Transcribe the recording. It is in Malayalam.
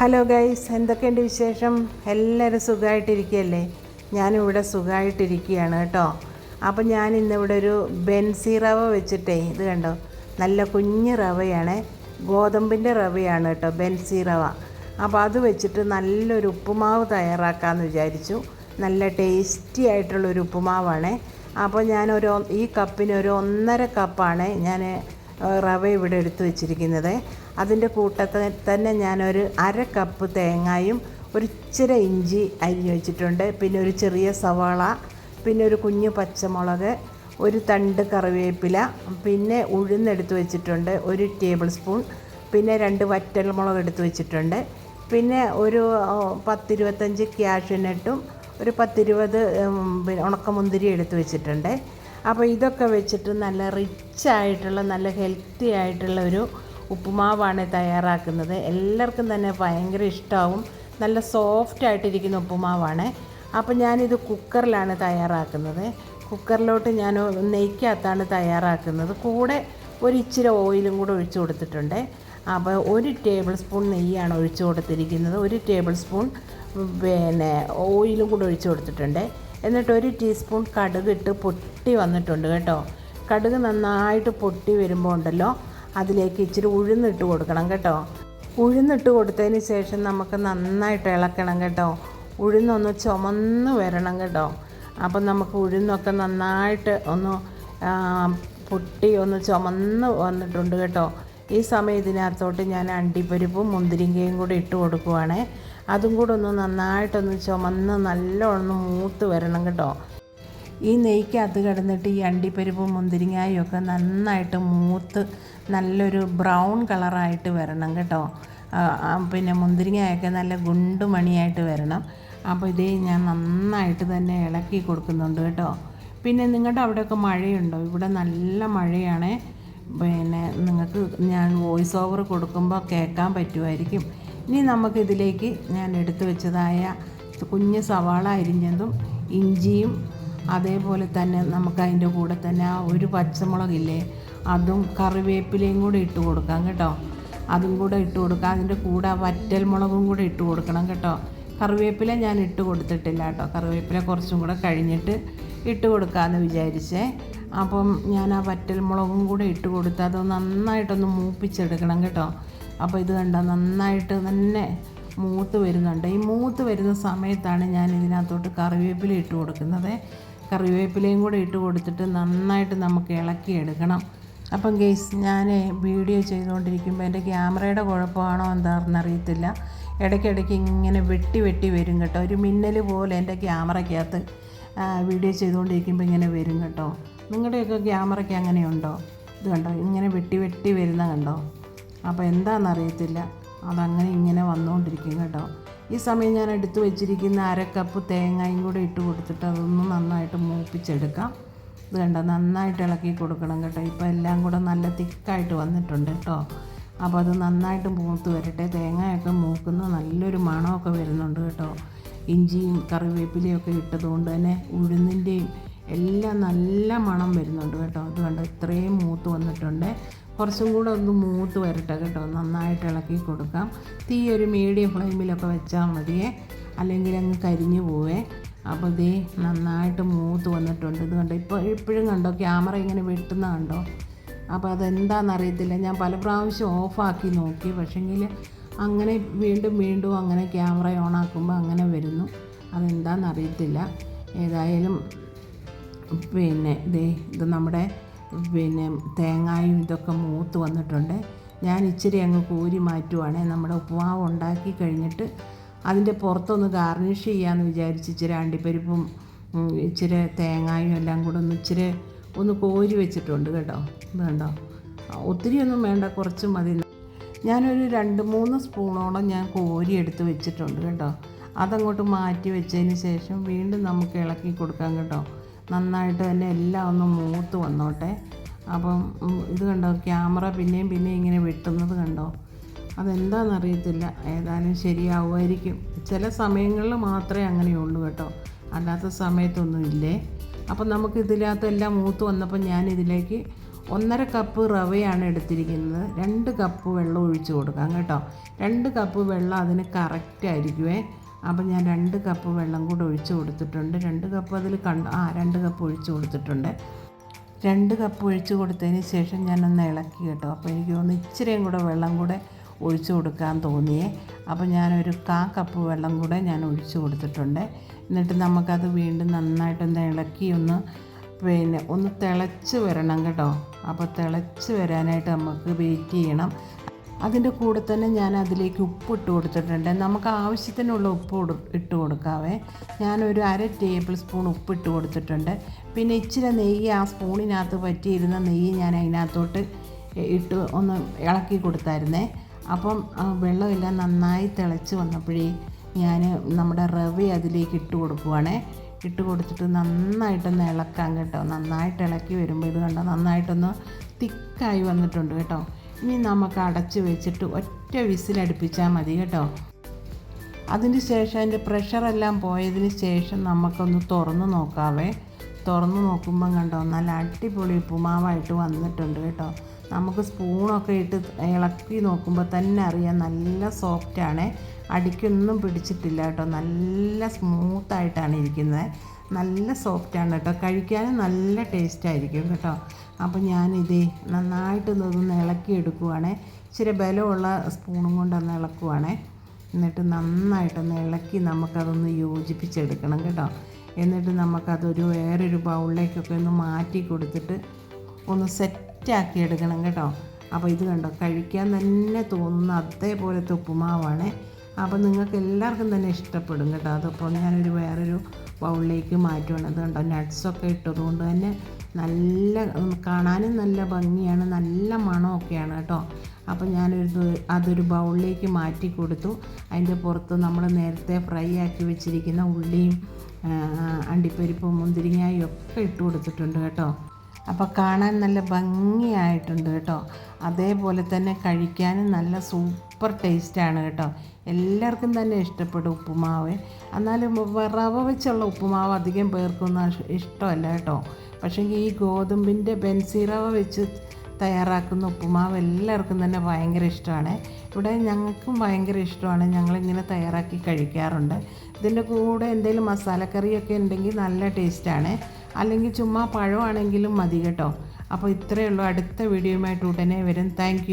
ഹലോ ഗൈസ് എന്തൊക്കെയുണ്ട് വിശേഷം? എല്ലാവരും സുഖമായിട്ടിരിക്കുകയല്ലേ? ഞാനിവിടെ സുഖമായിട്ടിരിക്കുകയാണ് കേട്ടോ. അപ്പം ഞാൻ ഇന്നിവിടെ ഒരു ബെൻസി റവ വെച്ചിട്ടേ ഇത് കണ്ടോ? നല്ല കുഞ്ഞ് റവയാണ്. ഗോതമ്പിന്റെ റവയാണ് കേട്ടോ ബെൻസി റവ. അപ്പോൾ അത് വെച്ചിട്ട് നല്ലൊരു ഉപ്പുമാവ് തയ്യാറാക്കാമെന്ന് വിചാരിച്ചു. നല്ല ടേസ്റ്റി ആയിട്ടുള്ളൊരു ഉപ്പുമാവാണ്. അപ്പോൾ ഞാനൊരു ഈ കപ്പിന് ഒരു ഒന്നര കപ്പാണ് ഞാൻ റവ ഇവിടെ എടുത്തു വെച്ചിരിക്കുന്നത്. അതിന്റെ കൂട്ടത്തിൽ തന്നെ ഞാനൊരു അര കപ്പ് തേങ്ങായും ഒരു ഇച്ചിരി ഇഞ്ചി അരിഞ്ഞു വെച്ചിട്ടുണ്ട് പിന്നെ ഒരു ചെറിയ സവാള പിന്നെ ഒരു കുഞ്ഞു പച്ചമുളക് ഒരു തണ്ട് കറിവേപ്പില പിന്നെ ഉഴുന്നെടുത്ത് വെച്ചിട്ടുണ്ട് ഒരു ടേബിൾ സ്പൂൺ പിന്നെ രണ്ട് വറ്റൽമുളക് എടുത്ത് വെച്ചിട്ടുണ്ട്. പിന്നെ ഒരു പത്തിരുപത്തഞ്ച് ക്യാഷ്യൂനട്ടും ഒരു പത്തിരുപത് പിന്നെ ഉണക്കമുന്തിരി എടുത്ത് വെച്ചിട്ടുണ്ട്. അപ്പോൾ ഇതൊക്കെ വെച്ചിട്ട് നല്ല റിച്ച് ആയിട്ടുള്ള നല്ല ഹെൽത്തി ആയിട്ടുള്ള ഒരു ഉപ്പുമാവാണ് തയ്യാറാക്കുന്നത്. എല്ലാവർക്കും തന്നെ ഭയങ്കര ഇഷ്ടമാവും നല്ല സോഫ്റ്റ് ആയിട്ടിരിക്കുന്ന ഉപ്പുമാവാണ്. അപ്പോൾ ഞാനിത് കുക്കറിലാണ് തയ്യാറാക്കുന്നത്. കുക്കറിലോട്ട് ഞാൻ നെയ്ക്കകത്താണ് തയ്യാറാക്കുന്നത്. കൂടെ ഒരു ഇച്ചിരി ഓയിലും കൂടെ ഒഴിച്ച് കൊടുത്തിട്ടുണ്ട്. അപ്പോൾ ഒരു ടേബിൾ സ്പൂൺ നെയ്യാണ് ഒഴിച്ചു കൊടുത്തിരിക്കുന്നത്. ഒരു ടേബിൾ സ്പൂൺ പിന്നെ ഓയിലും കൂടെ ഒഴിച്ച് കൊടുത്തിട്ടുണ്ട്. എന്നിട്ട് ഒരു ടീസ്പൂൺ കടുക് ഇട്ട് പൊട്ടി വന്നിട്ടുണ്ട് കേട്ടോ. കടുക് നന്നായിട്ട് പൊട്ടി വരുമ്പോൾ ഉണ്ടല്ലോ അതിലേക്ക് ഇച്ചിരി ഉഴുന്നിട്ട് കൊടുക്കണം കേട്ടോ. ഉഴുന്നിട്ട് കൊടുത്തതിന് ശേഷം നമുക്ക് നന്നായിട്ട് ഇളക്കണം കേട്ടോ. ഉഴുന്നൊന്ന് ചുമന്ന് വരണം കേട്ടോ. അപ്പം നമുക്ക് ഉഴുന്നൊക്കെ നന്നായിട്ട് ഒന്ന് പൊട്ടി ഒന്ന് ചുമന്ന് വന്നിട്ടുണ്ട് കേട്ടോ. ഈ സമയം ഇതിനകത്തോട്ട് ഞാൻ അണ്ടിപ്പരിപ്പും മുന്തിരിങ്ങയും കൂടി ഇട്ട് കൊടുക്കുവാണേ. അതും കൂടെ ഒന്ന് നന്നായിട്ടൊന്ന് ചുമന്ന് നല്ലോണം മൂത്ത് വരണം കേട്ടോ. ഈ നെയ്ക്കകത്ത് കിടന്നിട്ട് ഈ അണ്ടിപ്പരിപ്പും മുന്തിരിങ്ങായും ഒക്കെ നന്നായിട്ട് മൂത്ത് നല്ലൊരു ബ്രൗൺ കളറായിട്ട് വരണം കേട്ടോ. പിന്നെ മുന്തിരിങ്ങയൊക്കെ നല്ല ഗുണ്ടുമണിയായിട്ട് വരണം. അപ്പോൾ ഇതേ ഞാൻ നന്നായിട്ട് തന്നെ ഇളക്കി കൊടുക്കുന്നുണ്ട് കേട്ടോ. പിന്നെ നിങ്ങളുടെ അവിടെയൊക്കെ മഴയുണ്ടോ? ഇവിടെ നല്ല മഴയാണേ. പിന്നെ നിങ്ങൾക്ക് ഞാൻ വോയിസ് ഓവർ കൊടുക്കുമ്പോൾ കേൾക്കാൻ പറ്റുമായിരിക്കും. ഇനി നമുക്കിതിലേക്ക് ഞാൻ എടുത്തു വെച്ചതായ കുഞ്ഞ് സവാള അരിഞ്ഞതും ഇഞ്ചിയും അതേപോലെ തന്നെ നമുക്ക് അതിന്റെ കൂടെ തന്നെ ആ ഒരു പച്ചമുളകില്ലേ അതും കറിവേപ്പിലയും കൂടെ ഇട്ട് കൊടുക്കാം കേട്ടോ. അതും കൂടെ ഇട്ട് കൊടുക്കാം. അതിന്റെ കൂടെ വറ്റൽ മുളകും കൂടെ ഇട്ട് കൊടുക്കണം കേട്ടോ. കറിവേപ്പില ഞാൻ ഇട്ട് കൊടുത്തിട്ടില്ല കേട്ടോ. കറിവേപ്പില കുറച്ചും കൂടെ കഴിഞ്ഞിട്ട് ഇട്ട് കൊടുക്കാമെന്ന് വിചാരിച്ചേ. അപ്പം ഞാൻ ആ വറ്റൽ മുളകും കൂടെ ഇട്ട് കൊടുത്ത് അത് നന്നായിട്ടൊന്ന് മൂപ്പിച്ചെടുക്കണം കേട്ടോ. അപ്പോൾ ഇത് കണ്ടോ നന്നായിട്ട് തന്നെ മൂത്ത് വരുന്നുണ്ട്. ഈ മൂത്ത് വരുന്ന സമയത്താണ് ഞാൻ ഇതിനകത്തോട്ട് കറിവേപ്പില ഇട്ട് കൊടുക്കുന്നത്. കറിവേപ്പിലയും കൂടെ ഇട്ട് കൊടുത്തിട്ട് നന്നായിട്ട് നമുക്ക് ഇളക്കിയെടുക്കണം. അപ്പം ഗെയ്സ് ഞാൻ വീഡിയോ ചെയ്തുകൊണ്ടിരിക്കുമ്പോൾ എന്റെ ക്യാമറയുടെ കുഴപ്പമാണോ എന്താണെന്ന് അറിയത്തില്ല ഇടയ്ക്കിടയ്ക്ക് ഇങ്ങനെ വെട്ടി വെട്ടി വരും കേട്ടോ. ഒരു മിന്നൽ പോലെ എന്റെ ക്യാമറയ്ക്കകത്ത് വീഡിയോ ചെയ്തുകൊണ്ടിരിക്കുമ്പോൾ ഇങ്ങനെ വരും കേട്ടോ. നിങ്ങളുടെയൊക്കെ ക്യാമറയ്ക്ക് അങ്ങനെയുണ്ടോ? ഇത് കണ്ടോ? ഇങ്ങനെ വെട്ടി വെട്ടി വരുന്ന കണ്ടോ? അപ്പോൾ എന്താണെന്നറിയത്തില്ല. അതങ്ങനെ ഇങ്ങനെ വന്നുകൊണ്ടിരിക്കും കേട്ടോ. ഈ സമയം ഞാൻ എടുത്തു വെച്ചിരിക്കുന്ന അര കപ്പ് തേങ്ങയും കൂടെ ഇട്ട് കൊടുത്തിട്ട് അതൊന്ന് നന്നായിട്ട് മൂപ്പിച്ചെടുക്കാം. ഇത് കണ്ട നന്നായിട്ട് ഇളക്കി കൊടുക്കണം കേട്ടോ. ഇപ്പോൾ എല്ലാം കൂടെ നല്ല തിക്കായിട്ട് വന്നിട്ടുണ്ട് കേട്ടോ. അപ്പോൾ അത് നന്നായിട്ട് മൂത്ത് വരട്ടെ. തേങ്ങയൊക്കെ മൂക്കുന്ന നല്ലൊരു മണമൊക്കെ വരുന്നുണ്ട് കേട്ടോ. ഇഞ്ചിയും കറിവേപ്പിലയും കറിവേപ്പിലയൊക്കെ ഇട്ടതുകൊണ്ട് തന്നെ ഉഴുന്നിന്റെയും എല്ലാം നല്ല മണം വരുന്നുണ്ട് കേട്ടോ. അത് കണ്ടോ ഇത്രയും മൂത്ത് വന്നിട്ടുണ്ട്. കുറച്ചും കൂടെ ഒന്ന് മൂത്ത് വരട്ടെ കേട്ടോ. നന്നായിട്ട് ഇളക്കി കൊടുക്കാം. തീ ഒരു മീഡിയം ഫ്ലെയിമിലൊക്കെ വെച്ചാൽ മതിയേ. അല്ലെങ്കിൽ അങ്ങ് കരിഞ്ഞു പോവേ. അപ്പോൾ ഇതേ നന്നായിട്ട് മൂത്ത് വന്നിട്ടുണ്ട്. ഇത് കണ്ടോ? ഇപ്പോൾ ഇപ്പോഴും കണ്ടോ? ക്യാമറ ഇങ്ങനെ വെട്ടുന്ന കണ്ടോ? അപ്പോൾ അതെന്താണെന്ന് അറിയത്തില്ല ഞാൻ പല പ്രാവശ്യം ഓഫാക്കി നോക്കി. പക്ഷേങ്കിൽ അങ്ങനെ വീണ്ടും വീണ്ടും അങ്ങനെ ക്യാമറ ഓണാക്കുമ്പോൾ അങ്ങനെ വരുന്നു. അതെന്താണെന്ന് അറിയത്തില്ല ഏതായാലും പിന്നെ ദേ ഇത് നമ്മുടെ പിന്നെ തേങ്ങായും ഇതൊക്കെ മൂത്ത് വന്നിട്ടുണ്ട്. ഞാൻ ഇച്ചിരി അങ്ങ് കോരി മാറ്റുവാണേ. നമ്മുടെ ഉപ്പുമാവ് ഉണ്ടാക്കി കഴിഞ്ഞിട്ട് അതിന്റെ പുറത്തൊന്ന് ഗാർണിഷ് ചെയ്യാമെന്ന് വിചാരിച്ച് ഇച്ചിരി അണ്ടിപ്പരിപ്പും ഇച്ചിരി തേങ്ങായും എല്ലാം കൂടെ ഒന്ന് ഇച്ചിരി ഒന്ന് കോരി വെച്ചിട്ടുണ്ട് കേട്ടോ. വേണ്ടോ. ഒത്തിരിയൊന്നും വേണ്ട കുറച്ച് മതി. ഞാനൊരു രണ്ട് മൂന്ന് സ്പൂണോളം ഞാൻ കോരി എടുത്ത് വെച്ചിട്ടുണ്ട് കേട്ടോ. അതങ്ങോട്ട് മാറ്റി വെച്ചതിന് ശേഷം വീണ്ടും നമുക്ക് ഇളക്കി കൊടുക്കാം കേട്ടോ. നന്നായിട്ട് തന്നെ എല്ലാം ഒന്ന് മൂത്ത് വന്നോട്ടെ. അപ്പം ഇത് കണ്ടോ ക്യാമറ പിന്നെയും പിന്നെയും ഇങ്ങനെ വെട്ടുന്നത് കണ്ടോ? അതെന്താണെന്നറിയത്തില്ല ഏതായാലും ശരിയാവുമായിരിക്കും. ചില സമയങ്ങളിൽ മാത്രമേ അങ്ങനെയുള്ളൂ കേട്ടോ. അല്ലാത്ത സമയത്തൊന്നും ഇല്ലേ? അപ്പം നമുക്ക് ഇതിനകത്തെല്ലാം മൂത്ത് വന്നപ്പോൾ ഞാൻ ഇതിലേക്ക് ഒന്നര കപ്പ് റവയാണ് എടുത്തിരിക്കുന്നത്. രണ്ട് കപ്പ് വെള്ളം ഒഴിച്ചു കൊടുക്കാം കേട്ടോ. രണ്ട് കപ്പ് വെള്ളം അതിന് കറക്റ്റ് ആയിരിക്കുമേ അപ്പം ഞാൻ രണ്ട് കപ്പ് വെള്ളം കൂടെ ഒഴിച്ച് കൊടുത്തിട്ടുണ്ട്. രണ്ട് കപ്പ് അതിൽ കണ്ട് ആ രണ്ട് കപ്പ് ഒഴിച്ച് കൊടുത്തിട്ടുണ്ട്. രണ്ട് കപ്പ് ഒഴിച്ച് കൊടുത്തതിന് ശേഷം ഞാനൊന്ന് ഇളക്കി കേട്ടോ. അപ്പോൾ എനിക്ക് തോന്നുന്നു ഇച്ചിരിയും കൂടെ വെള്ളം കൂടെ ഒഴിച്ചു കൊടുക്കാൻ തോന്നിയേ. അപ്പോൾ ഞാനൊരു കാ കപ്പ് വെള്ളം കൂടെ ഞാൻ ഒഴിച്ചു കൊടുത്തിട്ടുണ്ട്. എന്നിട്ട് നമുക്കത് വീണ്ടും നന്നായിട്ടൊന്ന് ഇളക്കി ഒന്ന് പിന്നെ ഒന്ന് തിളച്ച് വരണം കേട്ടോ. അപ്പോൾ തിളച്ച് വരാനായിട്ട് നമുക്ക് വെയിറ്റ് ചെയ്യണം. അതിന്റെ കൂടെ തന്നെ ഞാൻ അതിലേക്ക് ഉപ്പ് ഇട്ട് കൊടുത്തിട്ടുണ്ട്. നമുക്ക് ആവശ്യത്തിനുള്ള ഉപ്പ് ഇട്ട് കൊടുക്കാവേ. ഞാനൊരു അര ടേബിൾ സ്പൂൺ ഉപ്പ് ഇട്ട് കൊടുത്തിട്ടുണ്ട്. പിന്നെ ഇച്ചിരി നെയ്യ് ആ സ്പൂണിനകത്ത് പറ്റിയിരുന്ന നെയ്യ് ഞാൻ അതിനകത്തോട്ട് ഇട്ട് ഒന്ന് ഇളക്കി കൊടുത്തായിരുന്നേ. അപ്പം വെള്ളമെല്ലാം നന്നായി തിളച്ച് വന്നപ്പോഴേ ഞാൻ നമ്മുടെ റവ അതിലേക്ക് ഇട്ട് കൊടുക്കുവാണേ. ഇട്ട് കൊടുത്തിട്ട് നന്നായിട്ടൊന്ന് ഇളക്കാം കേട്ടോ. നന്നായിട്ട് ഇളക്കി വരുമ്പോൾ ഇത് കണ്ടോ? നന്നായിട്ടൊന്ന് തിക്കായി വന്നിട്ടുണ്ട് കേട്ടോ. ഇനി നമുക്ക് അടച്ച് വെച്ചിട്ട് ഒറ്റ വിസിലടുപ്പിച്ചാൽ മതി കേട്ടോ. അതിന് ശേഷം അതിന്റെ പ്രഷറെല്ലാം പോയതിന് ശേഷം നമുക്കൊന്ന് തുറന്ന് നോക്കാവേ. തുറന്ന് നോക്കുമ്പം കണ്ടോ നല്ല അടിപൊളി ഉപ്പുമാവായിട്ട് വന്നിട്ടുണ്ട് കേട്ടോ. നമുക്ക് സ്പൂണൊക്കെ ഇട്ട് ഇളക്കി നോക്കുമ്പോൾ തന്നെ അറിയാം നല്ല സോഫ്റ്റാണ് അടിക്കൊന്നും പിടിച്ചിട്ടില്ല കേട്ടോ. നല്ല സ്മൂത്തായിട്ടാണ് ഇരിക്കുന്നത്. നല്ല സോഫ്റ്റാണ് കേട്ടോ. കഴിക്കാനും നല്ല ടേസ്റ്റ് ആയിരിക്കും കേട്ടോ. അപ്പോൾ ഞാനിതേ നന്നായിട്ട് ഇതൊന്ന് ഇളക്കി എടുക്കുവാണേ ഇച്ചിരി ബലമുള്ള സ്പൂണും കൊണ്ടൊന്ന് ഇളക്കുവാണേ. എന്നിട്ട് നന്നായിട്ടൊന്ന് ഇളക്കി നമുക്കതൊന്ന് യോജിപ്പിച്ചെടുക്കണം കേട്ടോ. എന്നിട്ട് നമുക്കതൊരു വേറൊരു ബൗളിലേക്കൊക്കെ ഒന്ന് മാറ്റി കൊടുത്തിട്ട് ഒന്ന് സെറ്റാക്കി എടുക്കണം കേട്ടോ. അപ്പോൾ ഇത് കണ്ടോ കഴിക്കാൻ തന്നെ തോന്നുന്ന അതേപോലത്തെ ഉപ്പുമാവാണ്. അപ്പോൾ നിങ്ങൾക്ക് എല്ലാവർക്കും തന്നെ ഇഷ്ടപ്പെടും കേട്ടോ. അതപ്പോൾ ഞാനൊരു വേറൊരു ബൗളിലേക്ക് മാറ്റുകയാണ് അത് കണ്ടോ? നട്ട്സൊക്കെ ഇട്ടതുകൊണ്ട് തന്നെ നല്ല കാണാനും നല്ല ഭംഗിയാണ് നല്ല മണമൊക്കെയാണ് കേട്ടോ. അപ്പോൾ ഞാനൊരു അതൊരു ബൗളിലേക്ക് മാറ്റി കൊടുത്തു. അതിന്റെ പുറത്ത് നമ്മൾ നേരത്തെ ഫ്രൈ ആക്കി വെച്ചിരിക്കുന്ന ഉള്ളിയും അണ്ടിപ്പരിപ്പും മുന്തിരിങ്ങായും ഒക്കെ ഇട്ട് കൊടുത്തിട്ടുണ്ട് കേട്ടോ. അപ്പോൾ കാണാൻ നല്ല ഭംഗിയായിട്ടുണ്ട് കേട്ടോ. അതേപോലെ തന്നെ കഴിക്കാനും നല്ല സൂപ്പർ ടേസ്റ്റാണ് കേട്ടോ. എല്ലാവർക്കും തന്നെ ഇഷ്ടപ്പെടും ഉപ്പുമാവ്. എന്നാലും റവ വെച്ചുള്ള ഉപ്പുമാവ് അധികം പേർക്കൊന്നും ഇഷ്ടമല്ല കേട്ടോ. പക്ഷേ ഈ ഗോതമ്പിന്റെ ബെൻസി റവ വെച്ച് തയ്യാറാക്കുന്ന ഉപ്പുമാവ് എല്ലാവർക്കും തന്നെ ഭയങ്കര ഇഷ്ടമാണ്. ഇവിടെ ഞങ്ങൾക്കും ഭയങ്കര ഇഷ്ടമാണ്. ഞങ്ങളിങ്ങനെ തയ്യാറാക്കി കഴിക്കാറുണ്ട്. ഇതിന്റെ കൂടെ എന്തെങ്കിലും മസാലക്കറിയൊക്കെ ഉണ്ടെങ്കിൽ നല്ല ടേസ്റ്റാണ് അല്ലെങ്കിൽ ചുമ്മാ പഴമാണെങ്കിലും മതി കേട്ടോ. അപ്പോൾ ഇത്രയേ ഉള്ളൂ. അടുത്ത വീഡിയോയുമായിട്ട് ഉടനെ വരും. താങ്ക്